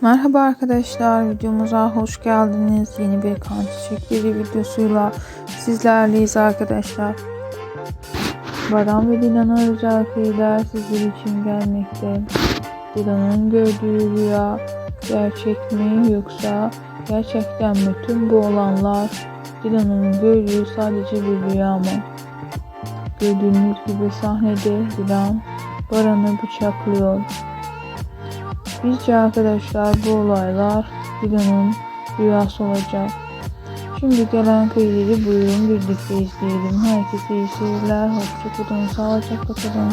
Merhaba arkadaşlar, videomuza hoş geldiniz. Yeni bir kan çiçekleri videosuyla sizlerleyiz arkadaşlar. Baran ve Dilan'a özel kıyılar sizler için gelmekte. Dilan'ın gördüğü rüya gerçek mi yoksa gerçekten mi tüm bu olanlar Dilan'ın gördüğü sadece bir rüya mı? Gördüğünüz gibi sahnede Dilan Baran'ı bıçaklıyor. Bizce arkadaşlar bu olaylar Dilan'ın rüyası olacak. Şimdi gelen kayıtları buyurun birlikte izleyelim. Herkese iyi seyirler. Hoşçakalın. Sağlıcakla kalın.